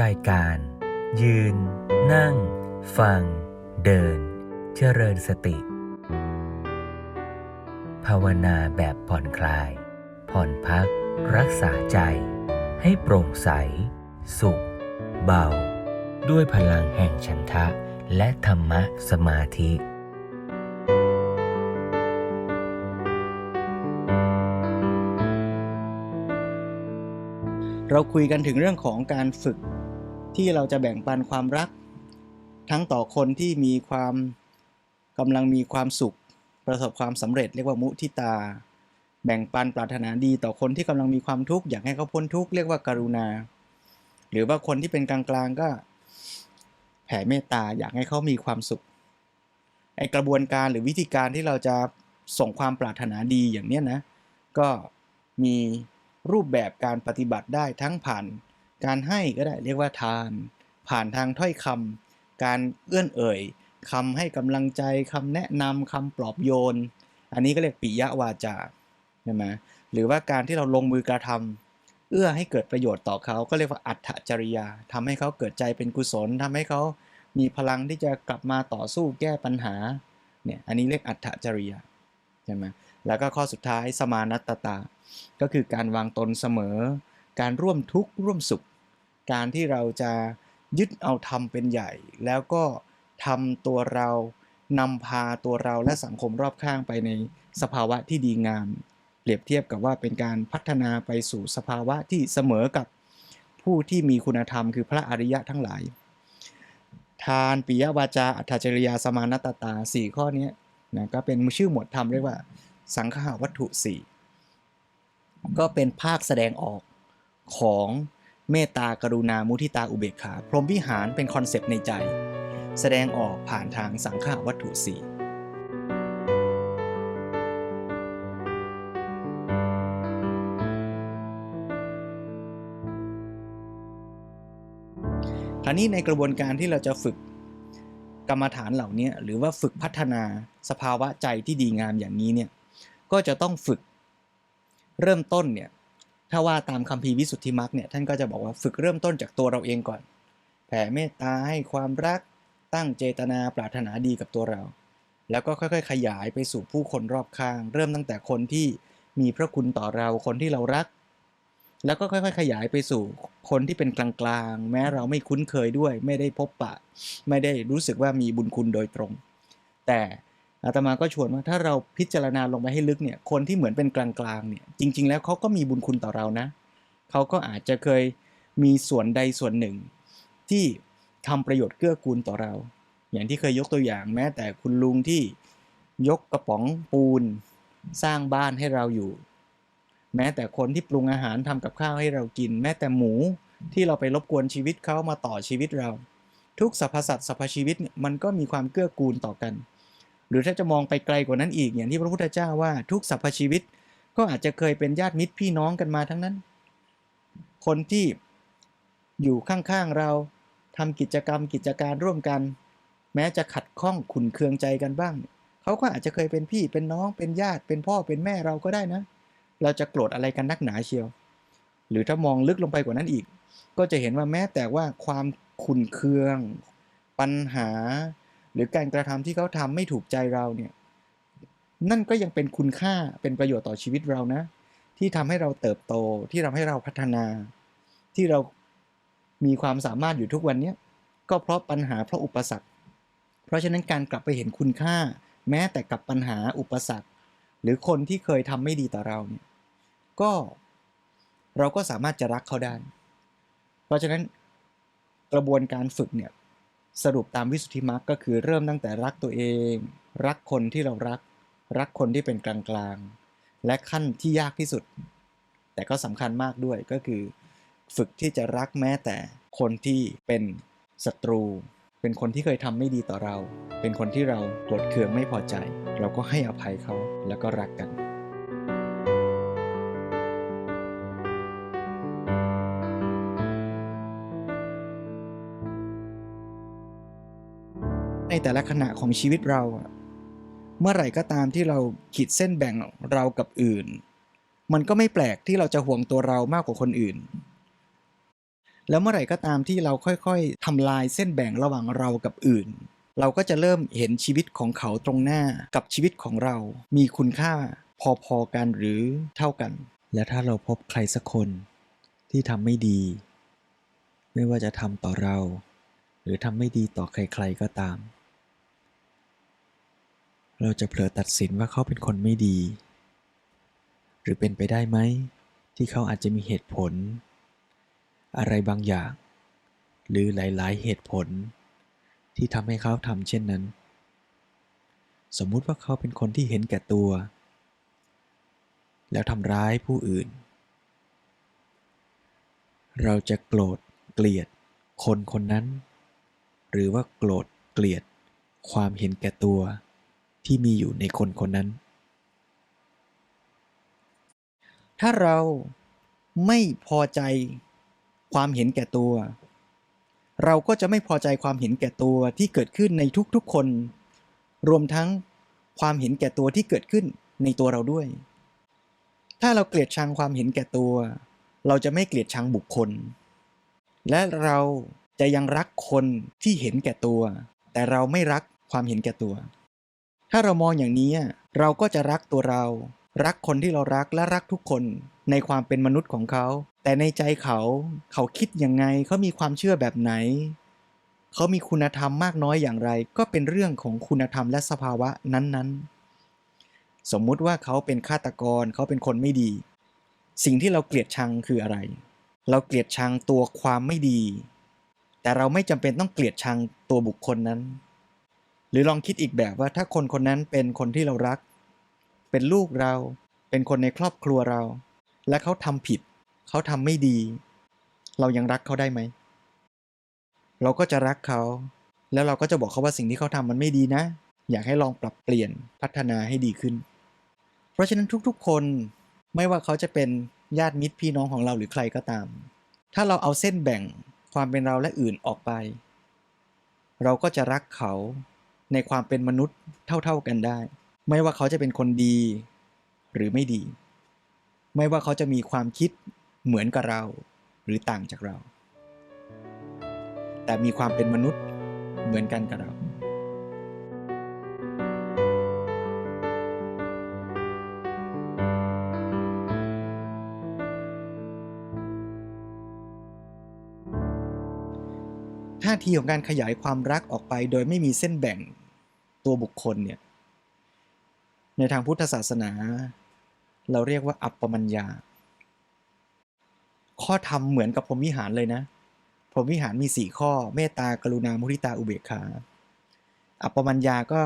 รายการ ยืน นั่ง ฟัง เดิน เจริญสติ ภาวนาแบบผ่อนคลาย ผ่อนพัก รักษาใจ ให้โปร่งใส สุข เบา ด้วยพลังแห่งฉันทะ และธรรมะสมาธิ เราคุยกันถึงเรื่องของการฝึกที่เราจะแบ่งปันความรัก ทั้งต่อคนที่มีความกำลังมีความสุข ประสบความสำเร็จเรียกว่ามุทิตา แบ่งปันปรารถนาดีต่อคนที่กำลังมีความทุกข์อยากให้เขาพ้นทุกข์เรียกว่าการุณา หรือว่าคนที่เป็นกลางๆก็ แผ่เมตตาอยากให้เขามีความสุขไอกระบวนการหรือวิธีการที่เราจะส่งความปรารถนาดีอย่างเนี้ยนะ ก็มี รูปแบบการปฏิบัติได้ทั้งผ่าน การให้ก็ได้เรียกว่าทาน ผ่านทางถ้อยคำการเอื้อนเอ่ยคำให้กำลังใจคำแนะนำคำปลอบโยน อันนี้ก็เรียกปิยวาจาใช่ไหมหรือว่าการที่เราลงมือกระทำเอื้อให้เกิดประโยชน์ต่อเขาก็เรียกว่าอัตจริยาทำให้เขาเกิดใจเป็นกุศลทำให้เขามีพลังที่จะกลับมาต่อสู้แก้ปัญหาเนี่ยอันนี้เรียกอัตจริยาใช่ไหม แล้วก็ข้อสุดท้ายสมานัตตา ก็คือการวางตนเสมอ การร่วมทุกข์ร่วมสุข การที่เราจะยึดเอาธรรมเป็นใหญ่ แล้วก็ทำตัวเรานำพาตัวเราและสังคมรอบข้างไปในสภาวะที่ดีงาม เปรียบเทียบกับว่าเป็นการพัฒนาไปสู่สภาวะที่เสมอกับผู้ที่มีคุณธรรมคือพระอริยะทั้งหลาย ทานปิยวาจาอัตจริยาสมานัตตาสี่ข้อนี้นะก็เป็นชื่อหมวดธรรมเรียกว่า สังขาวัตถุสีก็เป็นภาคแสดงออกของเมตตากรุณามุทิตาอุเบกขา พรหมวิหารเป็นคอนเซปต์ในใจ แสดงออกผ่านทางสังขาวัตถุสี่คราวนี้ในกระบวนการที่เราจะฝึกกรรมฐานเหล่านี้หรือว่าฝึกพัฒนาสภาวะใจที่ดีงามอย่างนี้เนี่ย ก็จะต้องฝึกเริ่มต้นเนี่ยถ้าว่าตามคัมภีวิสุทธิมรรคเนี่ยท่านก็จะบอกว่าฝึกเริ่มต้นจากตัวเราเองก่อน แผ่เมตตาให้ความรักตั้งเจตนาปรารถนาดีกับตัวเรา แล้วก็ค่อยๆ ขยายไปสู่ผู้คนรอบข้าง เริ่มตั้งแต่คนที่มีพระคุณต่อเราคนที่เรารัก แล้วก็ค่อยๆ ขยายไปสู่คนที่เป็นกลางๆ แม้เราไม่คุ้นเคยด้วย ไม่ได้พบปะ ไม่ได้รู้สึกว่ามีบุญคุณโดยตรง แต่ อาตมาก็ชวนว่าถ้าเราพิจารณาลงไปให้ลึกเนี่ยคนที่เหมือนเป็นกลางๆเนี่ยจริง ๆ แล้วเขาก็มีบุญคุณต่อเรานะเขาก็อาจจะเคยมีส่วนใดส่วนหนึ่ง ที่ทำประโยชน์เกื้อกูลต่อเรา อย่างที่เคยยกตัวอย่างแม้แต่คุณลุงที่ยกกระป๋องปูนสร้างบ้านให้เราอยู่ แม้แต่คนที่ปรุงอาหารทำกับข้าวให้เรากิน แม้แต่หมูที่เราไปรบกวนชีวิตเขามาต่อชีวิตเรา ทุกสรรพสัตว์สรรพชีวิตมันก็มีความเกื้อกูลต่อกัน หรือถ้าจะมองไปไกลกว่านั้นอีกอย่างที่พระพุทธเจ้าว่าทุกสรรพชีวิต ก็อาจจะเคยเป็นญาติมิตรพี่น้องกันมาทั้งนั้น คนที่อยู่ข้างๆเราทำกิจกรรมกิจการร่วมกัน แม้จะขัดข้องขุนเคืองใจกันบ้าง เขาก็อาจจะเคยเป็นพี่เป็นน้องเป็นญาติเป็นพ่อเป็นแม่เราก็ได้นะ เราจะโกรธอะไรกันนักหนาเชียว หรือถ้ามองลึกลงไปกว่านั้นอีก ก็จะเห็นว่าแม้แต่ว่าความขุนเคือง ปัญหา หรือการกระทำที่เขาทำไม่ถูกใจเราเนี่ยนั่นก็ยังเป็นคุณค่าเป็นประโยชน์ต่อชีวิตเรานะ ที่ทำให้เราเติบโตที่ทำให้เราพัฒนา ที่เรามีความสามารถอยู่ทุกวันเนี้ก็เพราะปัญหาเพราะอุปสรรค เพราะฉะนั้นการกลับไปเห็นคุณค่า แม้แต่กับปัญหาอุปสรรค หรือคนที่เคยทำไม่ดีต่อเราเนี่ยก็เราก็สามารถจะรักเขาได้ เพราะฉะนั้นกระบวนการฝึกเนี่ย สรุปตามวิสุทธิมรรคก็คือเริ่มตั้งแต่รักตัวเอง รักคนที่เรารัก รักคนที่เป็นกลางๆ และขั้นที่ยากที่สุด แต่ก็สำคัญมากด้วยก็คือ ฝึกที่จะรักแม้แต่คนที่เป็นศัตรู เป็นคนที่เคยทำไม่ดีต่อเรา เป็นคนที่เราโกรธเคืองไม่พอใจ เราก็ให้อภัยเขาแล้วก็รักกัน ในแต่ละขณะของชีวิตเรา เมื่อไหร่ก็ตามที่เราขีดเส้นแบ่งเรากับอื่น มันก็ไม่แปลกที่เราจะห่วงตัวเรามากกว่าคนอื่น แล้วเมื่อไหร่ก็ตามที่เราค่อยๆทำลายเส้นแบ่งระหว่างเรากับอื่น เราก็จะเริ่มเห็นชีวิตของเขาตรงหน้ากับชีวิตของเรา มีคุณค่าพอๆกันหรือเท่ากัน และถ้าเราพบใครสักคนที่ทำไม่ดี ไม่ว่าจะทำต่อเรา หรือทำไม่ดีต่อใครๆก็ตาม เราจะเผลอตัดสินว่าเขาเป็นคนไม่ดี หรือเป็นไปได้ไหม ที่เขาอาจจะมีเหตุผล อะไรบางอย่าง หรือหลาย ๆ เหตุผล ที่ทำให้เขาทำเช่นนั้น สมมุติว่าเขาเป็นคนที่เห็นแก่ตัว แล้วทำร้ายผู้อื่น เราจะโกรธเกลียด คนคนนั้น หรือว่าโกรธเกลียด ความเห็นแก่ตัว ที่มีอยู่ในคนคนนั้น ถ้าเราไม่พอใจความเห็นแก่ตัว เราก็จะไม่พอใจความเห็นแก่ตัวที่เกิดขึ้นในทุกๆคน รวมทั้งความเห็นแก่ตัวที่เกิดขึ้นในตัวเราด้วย ถ้าเราเกลียดชังความเห็นแก่ตัว เราจะไม่เกลียดชังบุคคล และเราจะยังรักคนที่เห็นแก่ตัว แต่เราไม่รักความเห็นแก่ตัว ถ้าเรามองอย่างนี้เราก็จะรักตัวเรา รักคนที่เรารักและรักทุกคนในความเป็นมนุษย์ของเขา แต่ในใจเขา เขาคิดยังไงเขามีความเชื่อแบบไหน เขามีคุณธรรมมากน้อยอย่างไร ก็เป็นเรื่องของคุณธรรมและสภาวะนั้นๆ สมมุติว่าเขาเป็นฆาตกรเขาเป็นคนไม่ดี สิ่งที่เราเกลียดชังคืออะไร เราเกลียดชังตัวความไม่ดี แต่เราไม่จำเป็นต้องเกลียดชังตัวบุคคลนั้น รือลองคิดอีกแบบว่าถ้าคนคนนั้นเป็นคนที่เรารัก เป็นลูกเรา เป็นคนในครอบครัวเรา และเขาทำผิด เขาทำไม่ดี เรายังรักเขาได้ไหม เราก็จะรักเขา แล้วเราก็จะบอกเขาว่าสิ่งที่เขาทำมันไม่ดีนะ อยากให้ลองปรับเปลี่ยนพัฒนาให้ดีขึ้น เพราะฉะนั้นทุกๆ คนไม่ว่าเขาจะเป็นญาติมิตรพี่น้องของเราหรือใครก็ตาม ถ้าเราเอาเส้นแบ่งความเป็นเราและอื่นออกไป เราก็จะรักเขา ในความเป็นมนุษย์เท่า ๆกันได้ ไม่ว่าเขาจะเป็นคนดีหรือไม่ดี ไม่ว่าเขาจะมีความคิดเหมือนกับเรา หรือต่างจากเรา แต่มีความเป็นมนุษย์เหมือนกันกับเรา ท่าทีของการขยายความรักออกไปโดยไม่มีเส้นแบ่งตัวบุคคลเนี่ยในทางพุทธศาสนา เราเรียกว่าอัปปมัญญา ข้อธรรมเหมือนกับพรหมวิหารเลยนะ พรหมวิหารมีสี่ข้อ เมตตากรุณามุทิตาอุเบกขา อัปปมัญญาก็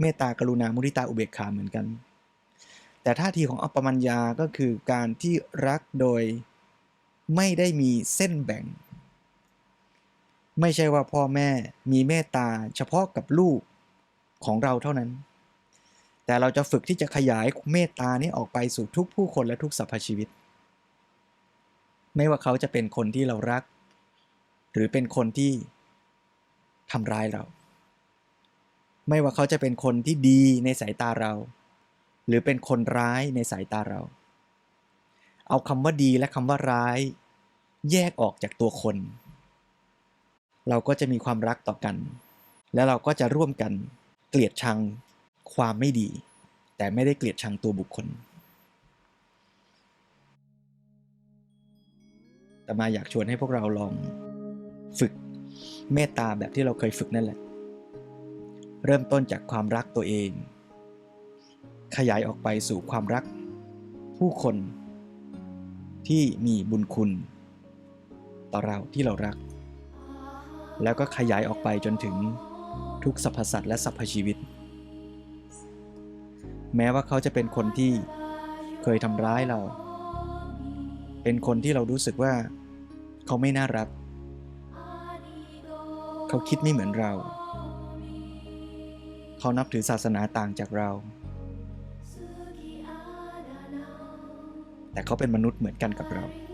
เมตตากรุณามุทิตาอุเบกขาเหมือนกัน แต่ท่าทีของอัปปมัญญาก็คือการที่รักโดยไม่ได้มีเส้นแบ่ง ไม่ใช่ว่าพ่อแม่มีเมตตาเฉพาะกับลูกของเราเท่านั้น แต่เราจะฝึกที่จะขยายเมตตานี้ออกไปสู่ทุกผู้คนและทุกสรรพชีวิต ไม่ว่าเขาจะเป็นคนที่เรารัก หรือเป็นคนที่ทำร้ายเรา ไม่ว่าเขาจะเป็นคนที่ดีในสายตาเรา หรือเป็นคนร้ายในสายตาเรา เอาคำว่าดีและคำว่าร้าย แยกออกจากตัวคน เราก็จะมีความรักต่อกัน และเราก็จะร่วมกันเกลียดชังความไม่ดี แต่ไม่ได้เกลียดชังตัวบุคคล แต่มาอยากชวนให้พวกเราลองฝึกเมตตาแบบที่เราเคยฝึกนั่นแหละ เริ่มต้นจากความรักตัวเอง ขยายออกไปสู่ความรักผู้คนที่มีบุญคุณ ต่อเราที่เรารัก แล้วก็ขยายออกไปจนถึงทุกสรรพสัตว์และสรรพชีวิต แม้ว่าเขาจะเป็นคนที่เคยทำร้ายเรา เป็นคนที่เรารู้สึกว่า เขาไม่น่ารัก เขาคิดไม่เหมือนเรา เขานับถือศาสนาต่างจากเรา แต่เขาเป็นมนุษย์เหมือนกันกับเรา「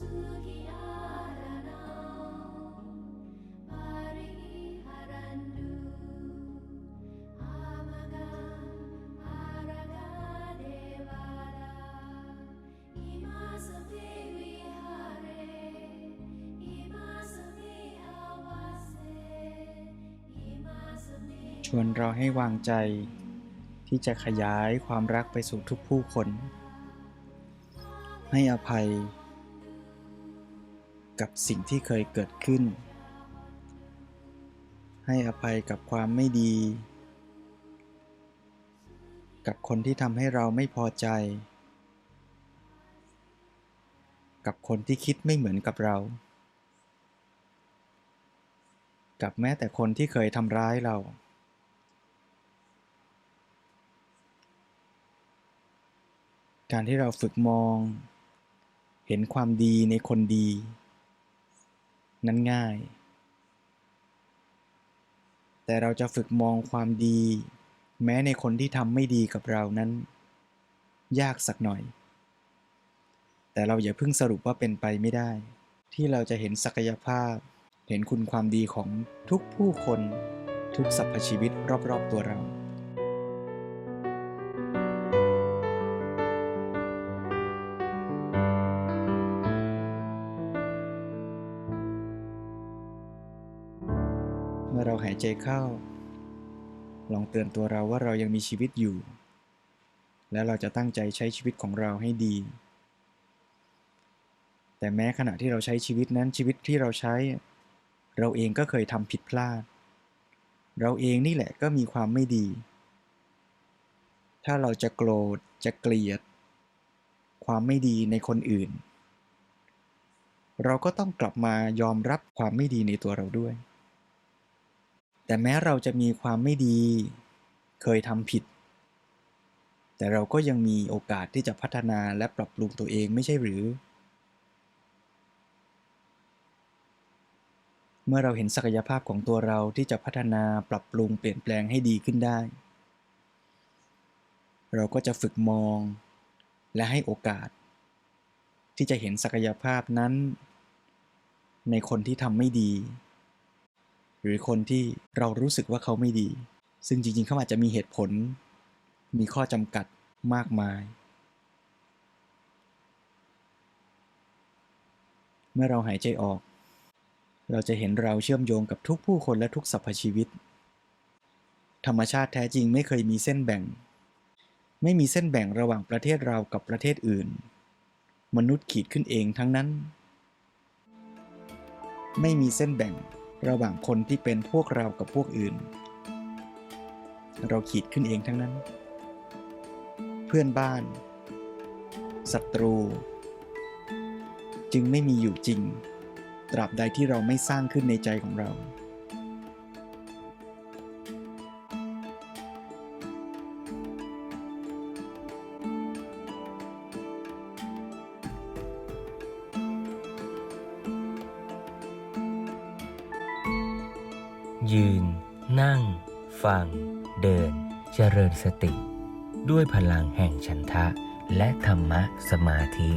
ชวนเราให้วางใจ ที่จะขยายความรักไปสู่ทุกผู้คน ให้อภัย กับสิ่งที่เคยเกิดขึ้น ให้อภัยกับความไม่ดี กับคนที่ทำให้เราไม่พอใจ กับคนที่คิดไม่เหมือนกับเรา กับแม้แต่คนที่เคยทำร้ายเราการที่เราฝึกมอง เห็นความดีในคนดี นั้นง่าย แต่เราจะฝึกมองความดี แม้ในคนที่ทำไม่ดีกับเรานั้น ยากสักหน่อย แต่เราอย่าเพิ่งสรุปว่าเป็นไปไม่ได้ ที่เราจะเห็นศักยภาพ เห็นคุณความดีของทุกผู้คน ทุกสรรพชีวิตรอบๆตัวเรา เราหายใจเข้า ลองเตือนตัวเราว่าเรายังมีชีวิตอยู่ และเราจะตั้งใจใช้ชีวิตของเราให้ดี แต่แม้ขณะที่เราใช้ชีวิตนั้นชีวิตที่เราใช้ เราเองก็เคยทำผิดพลาด เราเองนี่แหละก็มีความไม่ดี ถ้าเราจะโกรธจะเกลียด ความไม่ดีในคนอื่น เราก็ต้องกลับมายอมรับความไม่ดีในตัวเราด้วย แต่แม้เราจะมีความไม่ดี เคยทำผิด แต่เราก็ยังมีโอกาสที่จะพัฒนาและปรับปรุงตัวเองไม่ใช่หรือ เมื่อเราเห็นศักยภาพของตัวเราที่จะพัฒนาปรับปรุงเปลี่ยนแปลงให้ดีขึ้นได้ เราก็จะฝึกมอง และให้โอกาส ที่จะเห็นศักยภาพนั้น ในคนที่ทำไม่ดี หรือคนที่เรารู้สึกว่าเขาไม่ดี ซึ่งจริงๆเขาอาจจะมีเหตุผล มีข้อจำกัดมากมาย เมื่อเราหายใจออก เราจะเห็นเราเชื่อมโยงกับทุกผู้คนและทุกสรรพชีวิต ธรรมชาติแท้จริงไม่เคยมีเส้นแบ่ง ไม่มีเส้นแบ่งระหว่างประเทศเรากับประเทศอื่น มนุษย์ขีดขึ้นเองทั้งนั้น ไม่มีเส้นแบ่ง ระหว่างคนที่เป็นพวกเรากับพวกอื่น เราขีดขึ้นเองทั้งนั้น เพื่อนบ้านศัตรู จึงไม่มีอยู่จริง ตราบใดที่เราไม่สร้างขึ้นในใจของเรา ยืน นั่ง ฟัง เดิน เจริญสติ ด้วยพลังแห่งฉันทะ และธรรมะสมาธิ